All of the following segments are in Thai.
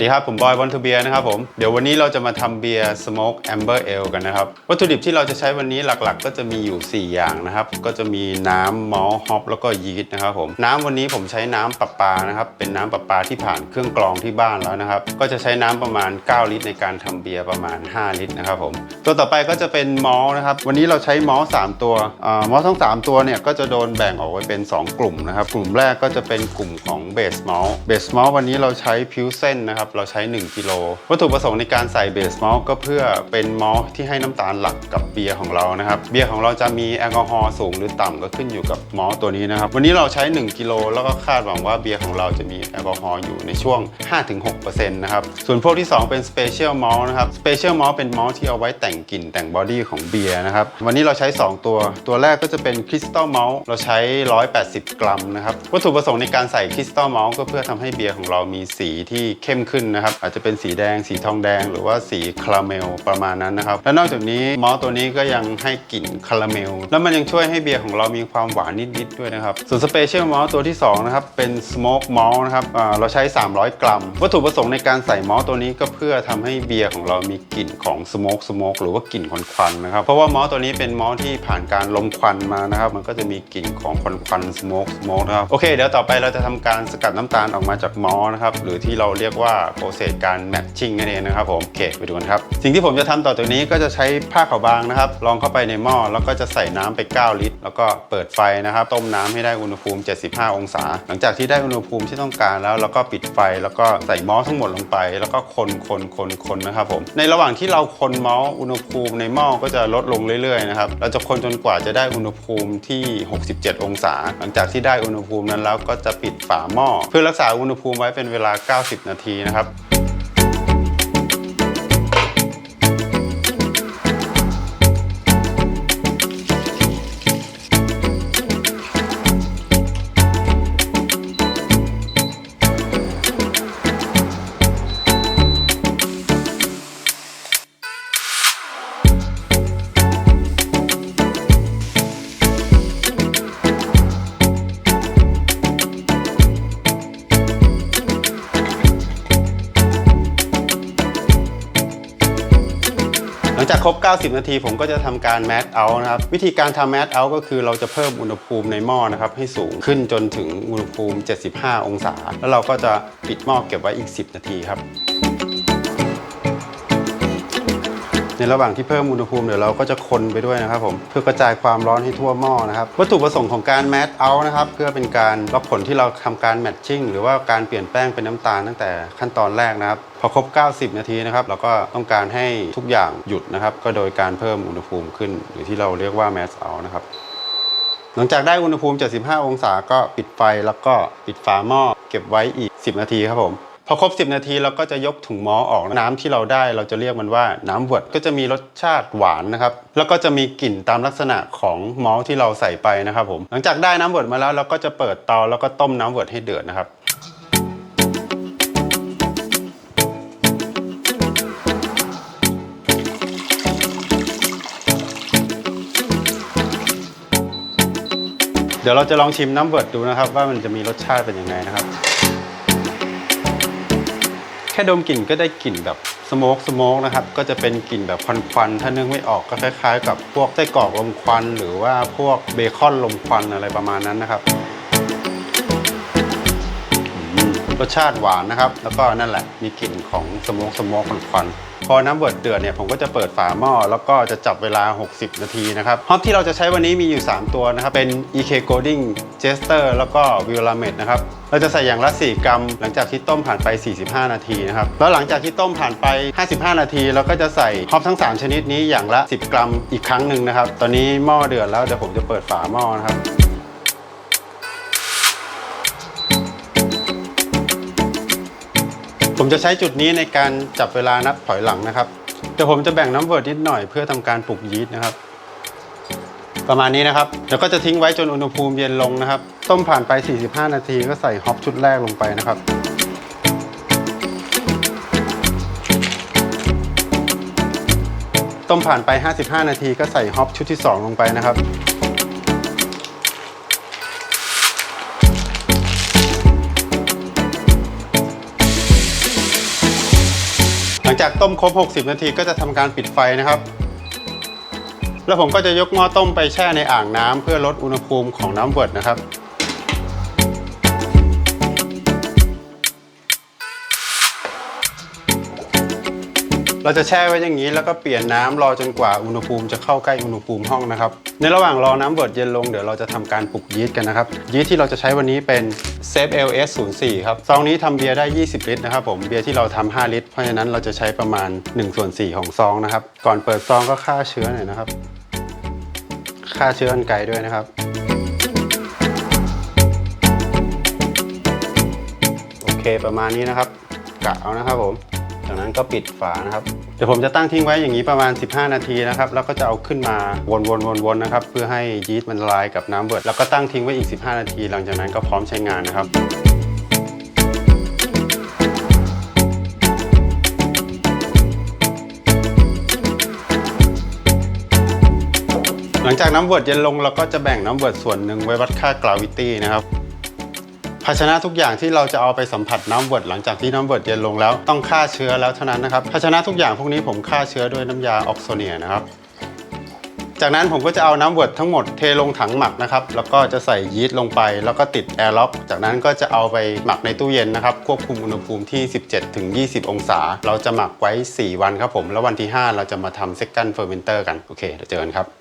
สวัสดีครับ ผมบอยบอลทูเบียนะครับผม เดี๋ยววันนี้เราจะมาทำเบียร์สโมกแอมเบอร์เอลกันนะครับ วัตถุดิบที่เราจะใช้วันนี้หลักๆ ก็จะมีอยู่ 4 อย่างนะครับ ก็จะมีน้ำมอลฮอปแล้วก็ยีสต์นะครับผม น้ำวันนี้ผมใช้น้ำประปานะครับ เป็นน้ำประปาที่ผ่านเครื่องกรองที่บ้านแล้วนะครับ ก็จะใช้น้ำประมาณ 9 ลิตร ในการทำเบียร์ประมาณ 5 ลิตรนะครับผม ตัวต่อไปก็จะเป็นมอลนะครับ วันนี้เราใช้มอลต์3ตัวมอลทั้ง 3 ตัวเนี่ยก็จะโดนแบ่งออกไว้เป็น 2 กลุ่มนะครับ กลุ่มแรกก็จะเป็นกลุ่มของเบสมอลเบสมอลวันนี้เราใช้พิวเส้นนะครับเราใช้ 1 กิโล วัตถุประสงค์ในการใส่เบสมอลก็เพื่อเป็นมอลที่ให้น้ำตาลหลักกับเบียร์ของเรานะครับ เบียร์ของเราจะมีแอลกอฮอล์สูงหรือต่ำก็ขึ้นอยู่กับมอลตัวนี้นะครับ วันนี้เราใช้ 1 กิโลแล้วก็คาดหวังว่าเบียร์ของเราจะมีแอลกอฮอล์อยู่ในช่วง 5-6%นะครับ ส่วนพวกที่ 2 เป็นสเปเชียลมอลนะครับ สเปเชียลมอลเป็นมอลที่เอาไว้แต่งกลิ่นแต่งบอดี้ของเบียร์นะครับ วันนี้เราใช้ 2 ตัว ตัวแรกก็จะเป็นคริสตัลมอลเราใช้ 180 กรัมนะครับ วัตถุประสงค์ในการใส่คริสตัลมอลก็เพื่อทำให้เบียร์ของเรามีสีที่เข้มขึ้นนะครับ อาจจะเป็นสีแดง สีทองแดง หรือว่าสีคาราเมลประมาณนั้นนะครับ และนอกจากนี้มอลต์ตัวนี้ก็ยังให้กลิ่นคาราเมล แล้วมันยังช่วยให้เบียร์ของเรามีความหวานนิดๆด้วยนะครับ ส่วนสเปเชียลมอลต์ตัวที่สองนะครับเป็นสโมกมอลต์นะครับเราใช้ 300 กรัม วัตถุประสงค์ในการใส่มอลต์ตัวนี้ก็เพื่อทำให้เบียร์ของเรามีกลิ่นของสโมกสโมกหรือว่ากลิ่นควันควันนะครับเพราะว่ามอลต์ตัวนี้เป็นมอลต์ที่ผ่านการลมควันมานะครับมันก็จะมีกลิ่นของควันควันสโมกสโมกนะครับโอเคเดี๋ยวต่อไปเราจะทำการสกัดน้ำตาลออกมาจากมอลต์นะครับหรือที่เราเรียกว่าโปรเซสการแมทชิ่งนั่นเองนะครับผมโอเคไปดูกันครับสิ่งที่ผมจะทำต่อจากนี้ก็จะใช้ผ้าขาวบางนะครับลองเข้าไปในหม้อแล้วก็จะใส่น้ำไป 9 ลิตร แล้วก็เปิดไฟนะครับต้มน้ำให้ได้อุณหภูมิ 75 องศา หลังจากที่ได้อุณหภูมิที่ต้องการแล้วเราก็ปิดไฟแล้วก็ใส่มอสทั้งหมดลงไป แล้วก็คนคนคนคนนะครับผมในระหว่างที่เราคนมอสอุณหภูมิในหม้อก็จะลดลงเรื่อยๆนะครับเราจะคนจนกว่าจะได้อุณหภูมิที่ 67 องศา หลังจากที่ได้อุณหภูมินั้นแล้วก็จะปิดฝาหม้อ เพื่อรักษาอุณหภูมิไว้เป็นเวลา 90 นาทีนะครับ ครบ 90 นาทีผมก็จะทำการแมสเอานะครับ วิธีการทำแมสเอาก็คือเราจะเพิ่มอุณหภูมิในหม้อนะครับให้สูงขึ้นจนถึงอุณหภูมิ 75 องศา แล้วเราก็จะปิดหม้อเก็บไว้อีก 10 นาทีครับ ในระหว่างที่เพิ่มอุณหภูมิเดี๋ยวเราก็จะคนไปด้วยนะครับผมเพื่อกระจายความร้อนให้ทั่วหม้อนะครับวัตถุประสงค์ของการแมทเอาท์นะครับเพื่อเป็นการรับผลที่เราทำการแมทชิ่งหรือว่าการเปลี่ยนแป้งเป็นน้ำตาลตั้งแต่ขั้นตอนแรกนะครับพอครบ 90 นาทีนะครับเราก็ต้องการให้ทุกอย่างหยุดนะครับก็โดยการเพิ่มอุณหภูมิขึ้น หรือที่เราเรียกว่าแมทเอานะครับหลังจากได้อุณหภูมิ 75 องศาก็ปิดไฟแล้วก็ปิดฝาหม้อเก็บไว้อีก 10 นาทีครับผม อครบ 10 นาทีเราก็จะยกถุงหม้อออกน้ำที่เราได้เราจะเรียกมันว่าน้ำเวิร์ดก็จะมีรสชาติหวานนะครับ แล้วก็จะมีกลิ่นตามลักษณะของมอที่เราใส่ไปนะครับผมหลังจากได้น้ำเวิร์ดมาแล้วเราก็จะเปิดเตาแล้วก็ต้มน้ำเวิร์ดให้เดือดนะครับเดี๋ยวเราจะลองชิมน้ำเวิร์ดดูนะครับ ว่ามันจะมีรสชาติเป็นยังไงนะครับ ค่ดมกลิ่นก็ได้กลิ่นแบบสโมกสโมกนะครับ ก็จะเป็นกลิ่นแบบควันๆถ้านึกไม่ออกก็คล้ายๆ กับพวกไส้กรอกลมควัน หรือว่าพวกเบคอนลมควันอะไรประมาณนั้นนะครับรสชาติหวานนะครับ แล้วก็นั่นแหละมีกลิ่นของสโมกสโมกควันๆ อน้ำเบิดเดือดเนี่ยผมก็จะเปิดฝาหม้อแล้วก็จะจับเวลา 60 นาทีนะครับฮอปที่เราจะใช้วันนี้มีอยู่ 3 ตัวนะครับ เป็น EK Golding Jester แล้วก็ v i o l a m e t นะครับเราจะใส่อย่างละ 4 กรัม หลังจากที่ต้มผ่านไป 45 นาทีนะครับ แล้วหลังจากที่ต้มผ่านไป 55 นาที เราก็จะใส่ฮอปทั้ง 3 ชนิดนี้อย่างละ 10 กรัมอีกครั้งหนึ่งนะครับ ตอนนี้หม้อเดือดแล้วเดี๋ยวผมจะเปิดฝาหม้อนะครับ ผมจะใช้จุดนี้ในการจับเวลานับถอยหลังนะครับเดี๋ยวผมจะแบ่งน้ำเวิร์ดนิดหน่อยเพื่อทำการปลุกยีสต์นะครับ ประมาณนี้นะครับเดี๋ยวก็จะทิ้งไว้จนอุณหภูมิเย็นลงนะครับ ต้มผ่านไป 45 นาทีก็ใส่ฮอปชุดแรกลงไปนะครับต้มผ่านไป 55 นาทีก็ใส่ฮอปชุดที่ 2 ลงไปนะครับ จากต้มครบ 60 นาทีก็จะทำการปิดไฟนะครับ แล้วผมก็จะยกหม้อต้มไปแช่ในอ่างน้ำเพื่อลดอุณหภูมิของน้ำเวิร์ดนะครับ เราจะแช่ไว้อย่างนี้แล้วก็เปลี่ยนน้ำรอจนกว่าอุณหภูมิจะเข้าใกล้อุณหภูมิห้องนะครับ ในระหว่างรอน้ำเวิร์ดเย็นลงเดี๋ยวเราจะทำการปลุกยีสต์กันนะครับ ยีสต์ที่เราจะใช้วันนี้เป็น Safe LS 0 4ครับ ซองนี้ทำเบียร์ได้ 20 ลิตรนะครับผม เบียร์ที่เราทำ5ลิตร เพราะฉะนั้นเราจะใช้ประมาณ1ส่วน4ของซองนะครับ ก่อนเปิดซองก็ฆ่าเชื้อหน่อยนะครับ ฆ่าเชื้ออันไกลด้วยนะครับ โอเคประมาณนี้นะครับกะเอานะครับผม จากนั้นก็ปิดฝานะครับเดี๋ยวผมจะตั้งทิ้งไว้อย่างนี้ประมาณ 15 นาทีนะครับแล้วก็จะเอาขึ้นมาวนๆๆๆนะครับเพื่อให้ยีสต์มันละลายกับน้ำเบิดแล้วก็ตั้งทิ้งไว้อีก 15 นาที หลังจากนั้นก็พร้อมใช้งานนะครับหลังจากน้ำเวิร์ดเย็นลงเราก็จะแบ่งน้ำเวิร์ดส่วนหนึ่งไว้วัดค่ากราวิตี้นะครับ ภาชนะทุกอย่างที่เราจะเอาไปสัมผัสน้ำเวิร์ดหลังจากที่น้ำเวิร์ดเย็นลงแล้ว ต้องฆ่าเชื้อแล้วเท่านั้นนะครับภาชนะทุกอย่างพวกนี้ผมฆ่าเชื้อด้วยน้ำยาออกโซเนียนะครับจากนั้นผมก็จะเอาน้ำเวิร์ดทั้งหมดเทลงถังหมักนะครับ แล้วก็จะใส่ยีสต์ลงไป แล้วก็ติดแอร์ล็อก จากนั้นก็จะเอาไปหมักในตู้เย็นนะครับ ควบคุมอุณหภูมิที่ 17-20 องศา เราจะหมักไว้ 4 วันครับผม แล้ววันที่ 5 เราจะมาทำเซคันด์เฟอร์เมนเตอร์กัน โอเค เดี๋ยวเจอกันครับ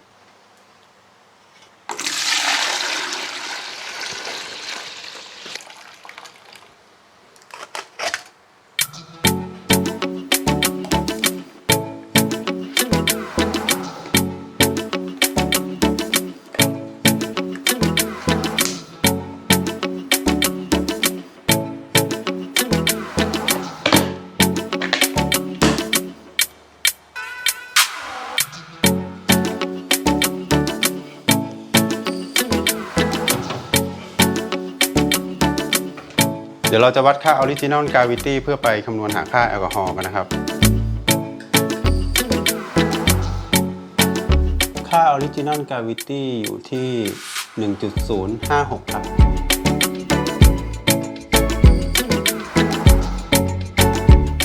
เราจะวัดค่าออริจินอลกาวิตี้เพื่อไปคำนวณหาค่าแอลกอฮอล์กันนะครับ ค่าออริจินอลกาวิตี้อยู่ที่ 1.056 ครับ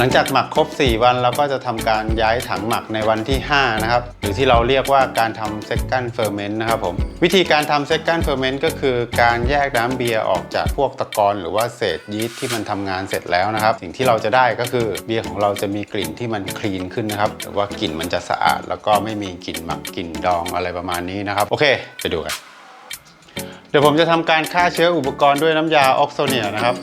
ลังจากหมักครบ 4 วันเราก็จะทำการย้ายถังหมักในวันที่ 5 นะครับ หรือที่เราเรียกว่าการทำ second ferment นะครับผม วิธีการทำ second ferment ก็คือการแยกน้ำเบียร์ออกจากพวกตะกอนหรือว่าเศษยีสต์ที่มันทำงานเสร็จแล้วนะครับ สิ่งที่เราจะได้ก็คือเบียร์ของเราจะมีกลิ่นที่มันคลีนขึ้นนะครับหรือว่ากลิ่นมันจะสะอาด แล้วก็ไม่มีกลิ่นหมักกลิ่นดองอะไรประมาณนี้นะครับ โอเค ไปดูกันเดี๋ยวผมจะทำการฆ่าเชื้ออุปกรณ์ด้วยน้ำยาออกโซเนียนะครับ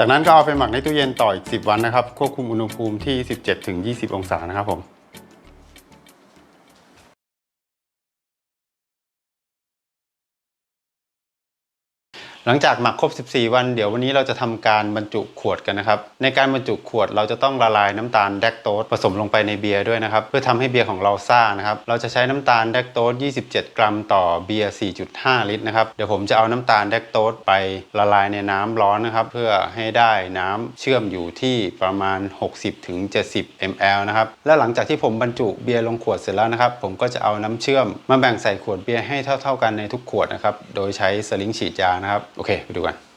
จากนั้นก็เอาไปหมักในตู้เย็นต่ออีก 10 วันนะครับ ควบคุมอุณหภูมิที่ 17-20 องศานะครับผม หลังจากหมักครบ 14 วัน เดี๋ยววันนี้เราจะทำการบรรจุขวดกันนะครับ ในการบรรจุขวดเราจะต้องละลายน้ำตาลแดกโตสผสมลงไปในเบียร์ด้วยนะครับ เพื่อทำให้เบียร์ของเราซ่านะครับ เราจะใช้น้ำตาลแดกโตส27 กรัมต่อเบียร์ 4.5 ลิตรนะครับ เดี๋ยวผมจะเอาน้ำตาลแดกโตสไปละลายในน้ำร้อนนะครับ เพื่อให้ได้น้ำเชื่อมอยู่ที่ประมาณ 60-70 ml นะครับ และหลังจากที่ผมบรรจุเบียร์ลงขวดเสร็จแล้วนะครับ ผมก็จะเอาน้ำเชื่อมมาแบ่งใส่ขวดเบียร์ให้เท่า ๆกันในทุกขวดนะครับ โดยใช้สลิงฉีดยานะครับโอเค ไปดูกัน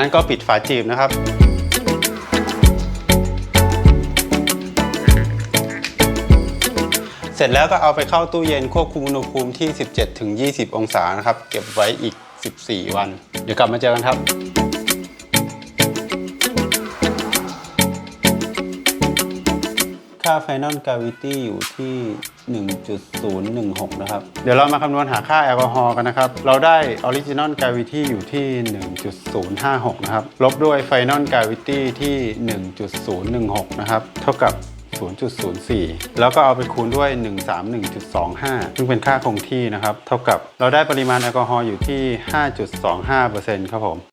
นั้นก็ปิดฝาจีบนะครับเสร็จแล้วก็เอาไปเข้าตู้เย็นควบคุมอุณหภูมิที่ 17-20 องศานะครับ เก็บไว้อีก 14 วัน เดี๋ยวกลับมาเจอกันครับ ค่า Final Gravity อยู่ที่ 1.016 นะครับ เดี๋ยวเรามาคำนวณหาค่าแอลกอฮอล์กันนะครับ เราได้ Original Gravity อยู่ที่ 1.056 นะครับ ลบด้วย Final Gravity ที่ 1.016 นะครับ เท่ากับ0.04 แล้วก็เอาไปคูณด้วย 131.25 ซึ่งเป็นค่าคงที่นะครับ เท่ากับเราได้ปริมาณแอลกอฮอล์อยู่ที่ 5.25%ครับผม